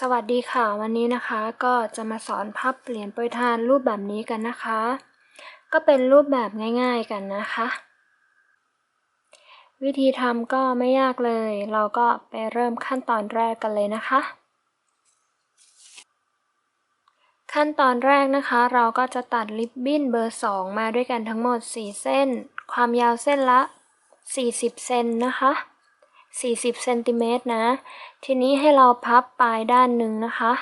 สวัสดีค่ะวันนี้นะคะก็จะมาสอนพับเหรียญโปรยทานรูปแบบนี้กันนะคะ ก็เป็นรูปแบบง่าย ๆกันนะคะ วิธีทำก็ไม่ยากเลย เราก็ไปเริ่มขั้นตอนแรกกันเลยนะคะ ขั้นตอนแรกนะคะ เราก็จะตัดริบบิ้นเบอร์ 2 มาด้วยกันทั้งหมด 4 เส้น ความยาวเส้นละ 40 เซนนะคะ 40เซนติเมตรนะ ทีนี้ให้เราพับปลายด้านหนึ่งนะคะ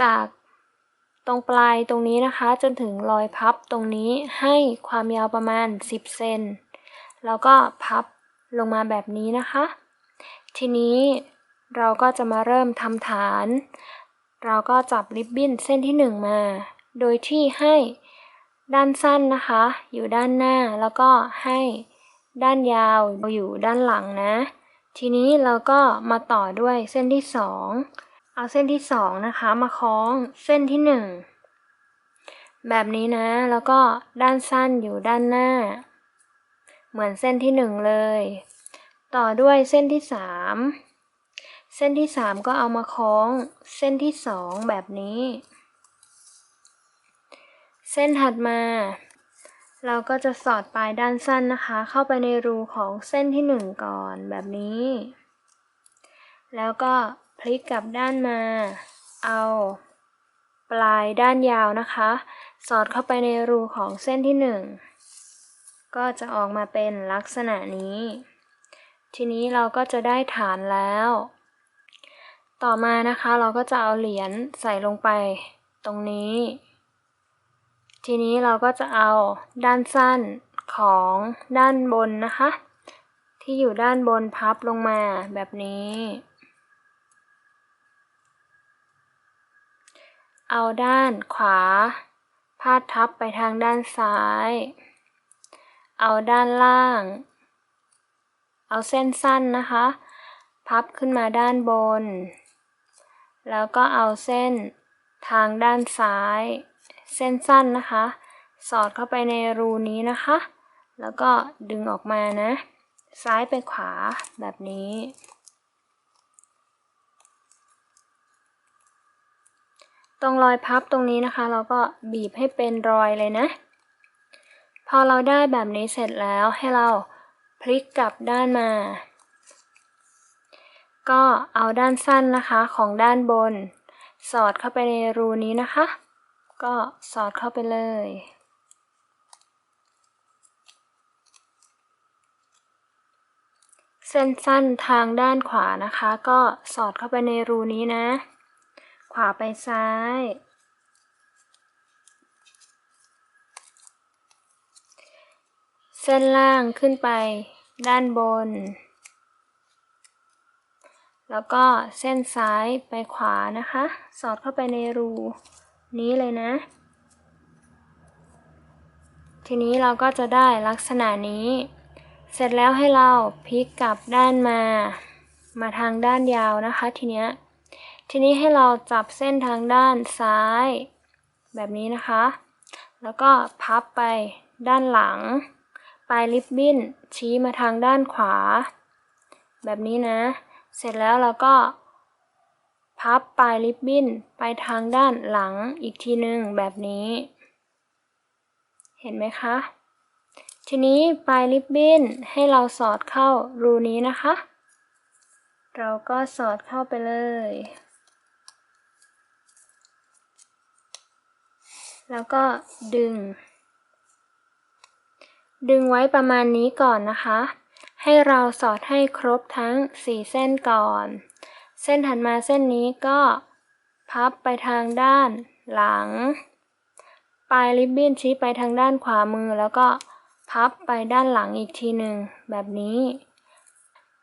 จากตรงปลายตรงนี้นะคะ จนถึงรอยพับตรงนี้ให้ความยาวประมาณ 10 เซน แล้วก็พับลงมาแบบนี้นะคะ ทีนี้เราก็จะมาเริ่มทำฐาน เราก็จับริบบิ้นเส้นที่ 1 มา โดยที่ให้ด้านสั้นนะคะ อยู่ด้านหน้าแล้วก็ให้ด้านยาวอยู่ด้านหลังนะ ทีนี้เราก็มาต่อด้วยเส้นที่2เอาเส้นที่2นะคะมาคล้องเส้นที่1แบบนี้นะ แล้วก็ด้านสั้นอยู่ด้านหน้า เหมือนเส้นที่1เลย ต่อด้วยเส้นที่3เส้นที่3ก็เอามาคล้องเส้นที่2แบบนี้ เส้นถัดมา เราก็จะสอดปลายด้านสั้นนะคะ เข้าไปในรูของเส้นที่ 1 ก่อนแบบนี้ แล้วก็พลิกกลับด้านมา เอาปลายด้านยาวนะคะ สอดเข้าไปในรูของเส้นที่ 1 ก็จะออกมาเป็นลักษณะนี้ ทีนี้เราก็จะได้ฐานแล้ว ต่อมานะคะเราก็จะเอาเหรียญใส่ลงไปตรงนี้ ทีนี้เราก็จะเอาด้านสั้นของด้านบนนะคะ ที่อยู่ด้านบนพับลงมาแบบนี้ เอาด้านขวา พาดทับไปทางด้านซ้าย เอาด้านล่าง เอาเส้นสั้นนะคะ พับขึ้นมาด้านบน แล้วก็เอาเส้นทางด้านซ้าย เส้นสั้นนะคะ สอดเข้าไปในรูนี้นะคะ แล้วก็ดึงออกมานะ ซ้ายไปขวาแบบนี้ ตรงรอยพับตรงนี้นะคะ เราก็บีบให้เป็นรอยเลยนะ พอเราได้แบบนี้เสร็จแล้วให้เราพลิกกลับด้านมาก็เอาด้านสั้นนะคะของด้านบน สอดเข้าไปในรูนี้นะคะ ก็สอดเข้าไปเลย เส้นสั้นทางด้านขวานะคะ ก็สอดเข้าไปในรูนี้นะ ขวาไปซ้าย เส้นล่างขึ้นไปด้านบน แล้วก็เส้นซ้ายไปขวานะคะ สอดเข้าไปในรู นี้เลยนะ ทีนี้เราก็จะได้ลักษณะนี้ เสร็จแล้วให้เราพลิกกลับด้านมา มาทางด้านยาวนะคะ ทีเนี้ย ทีนี้ให้เราจับเส้นทางด้านซ้าย แบบนี้นะคะ แล้วก็พับไปด้านหลัง ปลายริบบิ้นชี้มาทางด้านขวา แบบนี้นะ เสร็จแล้วเราก็ พับปลายริบบิ้นไปทางด้านหลังอีกทีหนึ่งแบบนี้ เห็นไหมคะ ทีนี้ปลายริบบิ้นให้เราสอดเข้ารูนี้นะคะ เราก็สอดเข้าไปเลย แล้วก็ดึง ดึงไว้ประมาณนี้ก่อนนะคะ ให้เราสอดให้ครบทั้ง 4 เส้นก่อน เส้นถัดมาเส้นนี้ก็พับไปทางด้านหลัง ปลายริบบิ้นชี้ไปทางด้านขวามือ แล้วก็พับไปด้านหลังอีกทีหนึ่งแบบนี้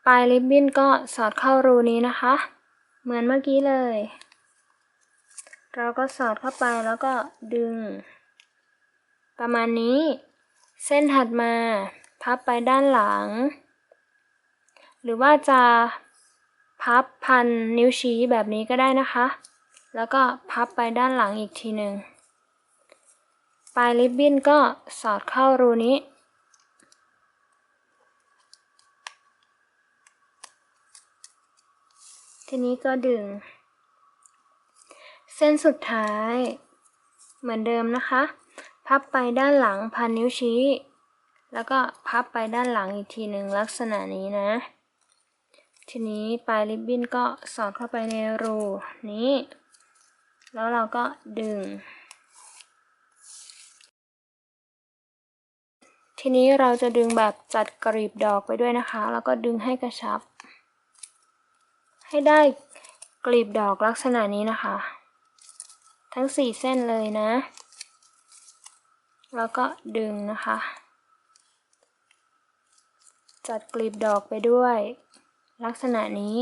ปลายริบบิ้นก็สอดเข้ารูนี้นะคะ เหมือนเมื่อกี้เลย เราก็สอดเข้าไปแล้วก็ดึง ประมาณนี้ เส้นถัดมา พับไปด้านหลัง หรือว่าจะ พับพันนิ้วชี้แบบนี้ก็ได้นะคะ แล้วก็พับไปด้านหลังอีกทีหนึ่งปลายริบบิ้นก็สอดเข้ารูนี้ ทีนี้ก็ดึง เส้นสุดท้าย เหมือนเดิมนะคะ พับไปด้านหลังพันนิ้วชี้ แล้วก็พับไปด้านหลังอีกทีหนึ่งลักษณะนี้นะ ทีนี้ปลายริบบิ้นก็สอดเข้าไปในรูนี้ แล้วเราก็ดึง ทีนี้เราจะดึงแบบจัดกรีบดอกไปด้วยนะคะ แล้วก็ดึงให้กระชับ ให้ได้กลีบดอกลักษณะนี้นะคะ ทั้งสี่เส้นเลยนะ แล้วก็ดึงนะคะ จัดกลีบดอกไปด้วย ลักษณะนี้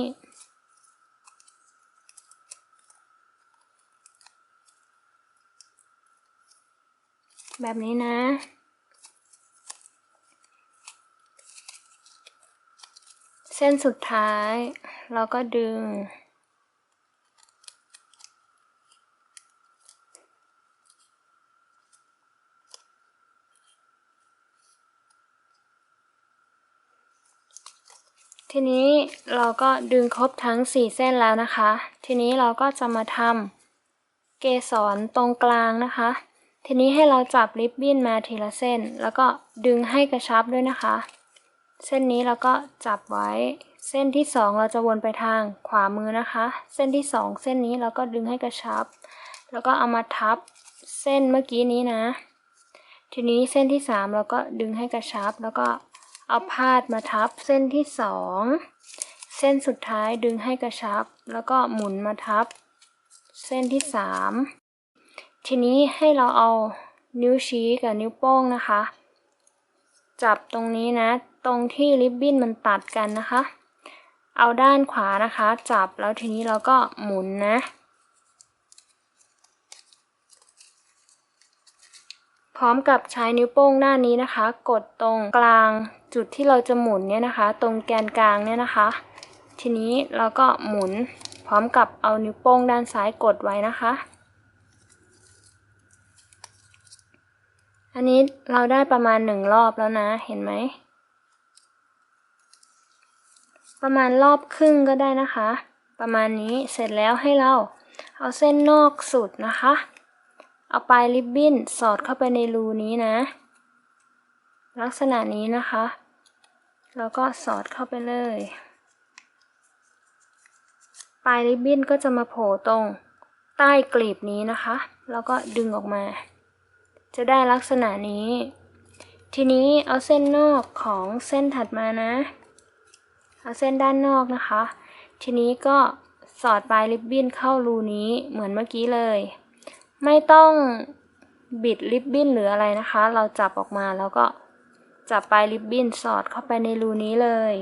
แบบนี้นะ เส้นสุดท้าย เราก็ดึง ทีนี้เราก็ดึงครบทั้ง 4 เส้นแล้วนะคะ ทีนี้เราก็จะมาทำเกสรตรงกลางนะคะ ทีนี้ให้เราจับริบบิ้นมาทีละเส้น แล้วก็ดึงให้กระชับด้วยนะคะ เส้นนี้เราก็จับไว้ เส้นที่ 2 เราจะวนไปทางขวามือนะคะ เส้นที่ 2 เส้นนี้เราก็ดึงให้กระชับ แล้วก็เอามาทับเส้นเมื่อกี้นี้นะ ทีนี้เส้นที่ 3 เราก็ดึงให้กระชับแล้วก็ เอาพาดมาทับเส้นที่2เส้นสุดท้ายดึงให้กระชับ แล้วก็หมุนมาทับ เส้นที่3ทีนี้ให้เราเอานิ้วชี้กับนิ้วโป้งนะคะ จับตรงนี้นะ ตรงที่ริบบิ้นมันตัดกันนะคะ เอาด้านขวานะคะ จับแล้วทีนี้เราก็หมุนนะพร้อมกับใช้นิ้วโป้งด้านนี้นะคะ กดตรงกลาง จุดที่เราจะหมุนเนี่ยนะคะ ตรงแกนกลางเนี่ยนะคะ ทีนี้เราก็หมุนพร้อมกับเอานิ้วโป้งด้านซ้ายกดไว้นะคะ อันนี้เราได้ประมาณหนึ่งรอบแล้วนะ เห็นไหม ประมาณรอบครึ่งก็ได้นะคะ ประมาณนี้เสร็จแล้วให้เราเอาเส้นนอกสุดนะคะ เอาปลายริบบิ้นสอดเข้าไปในรูนี้นะ ลักษณะนี้นะคะ แล้วก็สอดเข้าไปเลย ปลายริบบิ้นก็จะมาโผล่ตรงใต้กลีบนี้นะคะ แล้วก็ดึงออกมา จะได้ลักษณะนี้ ทีนี้เอาเส้นนอกของเส้นถัดมานะ เอาเส้นด้านนอกนะคะ ทีนี้ก็สอดปลายริบบิ้นเข้ารูนี้เหมือนเมื่อกี้เลย ไม่ต้องบิดริบบิ้นหรืออะไรนะคะ เราจับออกมาแล้วก็ จับปลายริบบิ้นสอดเข้าไปในรูนี้เลย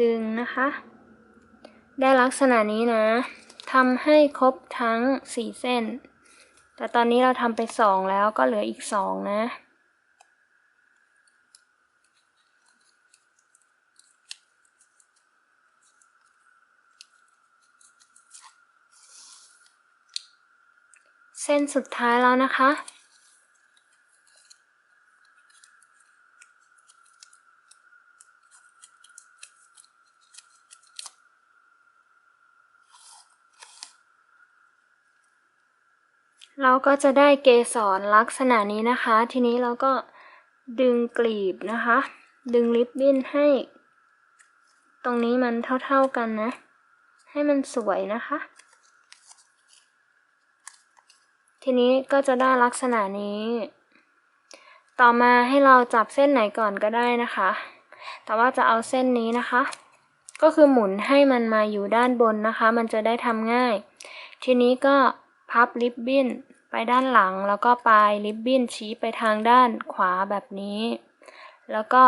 ดึงนะคะ ได้ลักษณะนี้นะทำให้ครบทั้ง 4 เส้น แต่ตอนนี้เราทำไป 2 แล้วก็เหลืออีก 2 นะ เส้นสุดท้ายแล้วนะคะ เราก็จะได้เกสรลักษณะนี้นะคะ ทีนี้เราก็ดึงกลีบนะคะ ดึงริบบิ้นให้ ตรงนี้มันเท่าๆกันนะ ให้มันสวยนะคะ ทีนี้ก็จะได้ลักษณะนี้ ต่อมาให้เราจับเส้นไหนก่อนก็ได้นะคะ แต่ว่าจะเอาเส้นนี้นะคะ ก็คือหมุนให้มันมาอยู่ด้านบนนะคะ มันจะได้ทำง่าย ทีนี้ก็พับริบบิ้นไปด้านหลังแล้วก็ปลายริบบิ้นชี้ไปทางด้านขวาแบบนี้ แล้วก็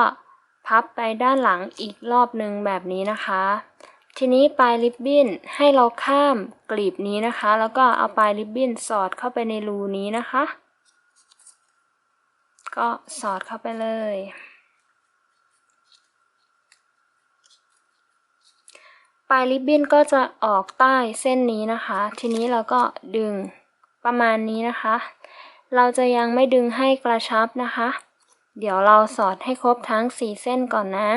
พับไปด้านหลังอีกรอบหนึ่งแบบนี้นะคะ ทีนี้ปลายริบบิ้นให้เราข้ามกลีบนี้นะคะ แล้วก็เอาปลายริบบิ้นสอดเข้าไปในรูนี้นะคะ ก็สอดเข้าไปเลย ปลายริบบิ้นก็จะออกใต้เส้นนี้นะคะ ทีนี้เราก็ดึงประมาณนี้นะคะ เราจะยังไม่ดึงให้กระชับนะคะ เดี๋ยวเราสอดให้ครบทั้ง 4 เส้นก่อนนะ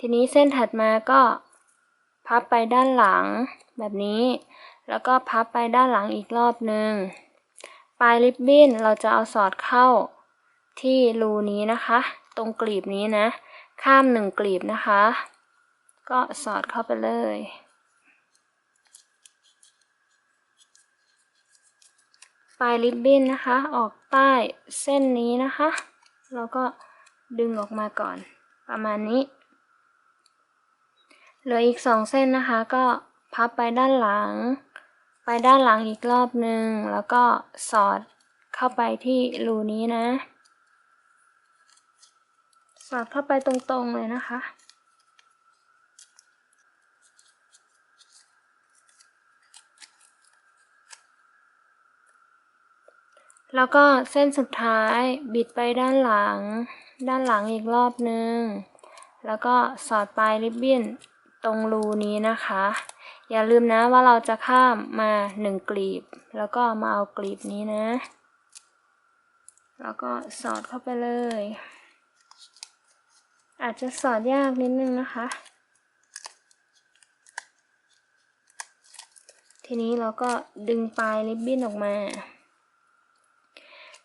ทีนี้เส้นถัดมาก็ พับไปด้านหลังแบบนี้ แล้วก็พับไปด้านหลังอีกรอบหนึ่งปลายริบบิ้นเราจะเอาสอดเข้าที่รูนี้นะคะ ตรงกลีบนี้นะ ข้ามหนึ่งกลีบนะคะ ก็สอดเข้าไปเลย ปลายริบบิ้นนะคะ ออกใต้เส้นนี้นะคะ แล้วก็ดึงออกมาก่อนประมาณนี้ เหลืออีกสองเส้นนะคะ ก็พับไปด้านหลัง ไปด้านหลังอีกรอบหนึ่งแล้วก็สอดเข้าไปที่รูนี้นะ สอดเข้าไปตรงๆเลยนะคะ แล้วก็เส้นสุดท้ายบิดไปด้านหลัง ด้านหลังอีกรอบหนึ่งแล้วก็สอดปลายริบบิ้น ตรงรูนี้นะคะ อย่าลืมนะว่าเราจะข้ามมาหนึ่งกลีบ แล้วก็มาเอากลีบนี้นะ แล้วก็สอดเข้าไปเลย อาจจะสอดยากนิดนึงนะคะ ทีนี้เราก็ดึงปลายริบบิ้นออกมา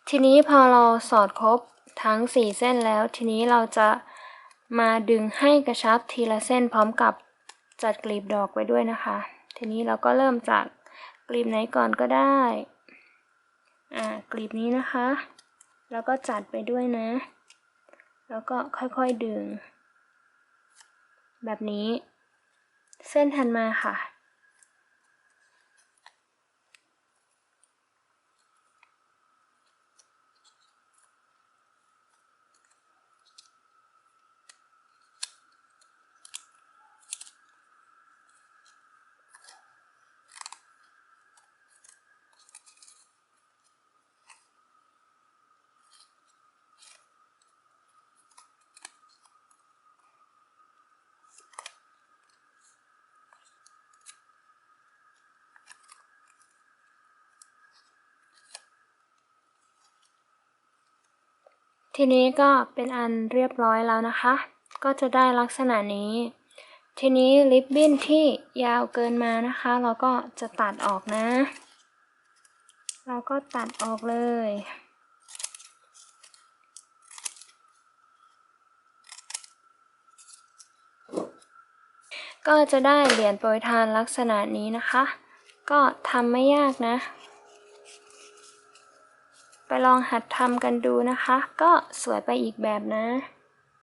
ทีนี้พอเราสอดครบทั้ง 4 เส้นแล้ว ทีนี้เราจะมาดึงให้กระชับทีละเส้นพร้อมกับ จัดกลีบดอกไว้ด้วยนะคะ ทีนี้เราก็เริ่มจากกลีบไหนก่อนก็ได้ อ่ากลีบนี้นะคะ แล้วก็จัดไปด้วยนะ แล้วก็ค่อยๆดึง แบบนี้ เส้นถัดมาค่ะ ทีนี้ก็เป็นอันเรียบร้อยแล้วนะคะ ก็จะได้ลักษณะนี้ ทีนี้ริบบิ้นที่ยาวเกินมานะคะ เราก็จะตัดออกนะ เราก็ตัดออกเลยก็จะได้เหรียญโปรยทานลักษณะนี้นะคะ ก็ทำไม่ยากนะ ไปลองหัดทำกันดูนะคะ ก็สวยไปอีกแบบนะ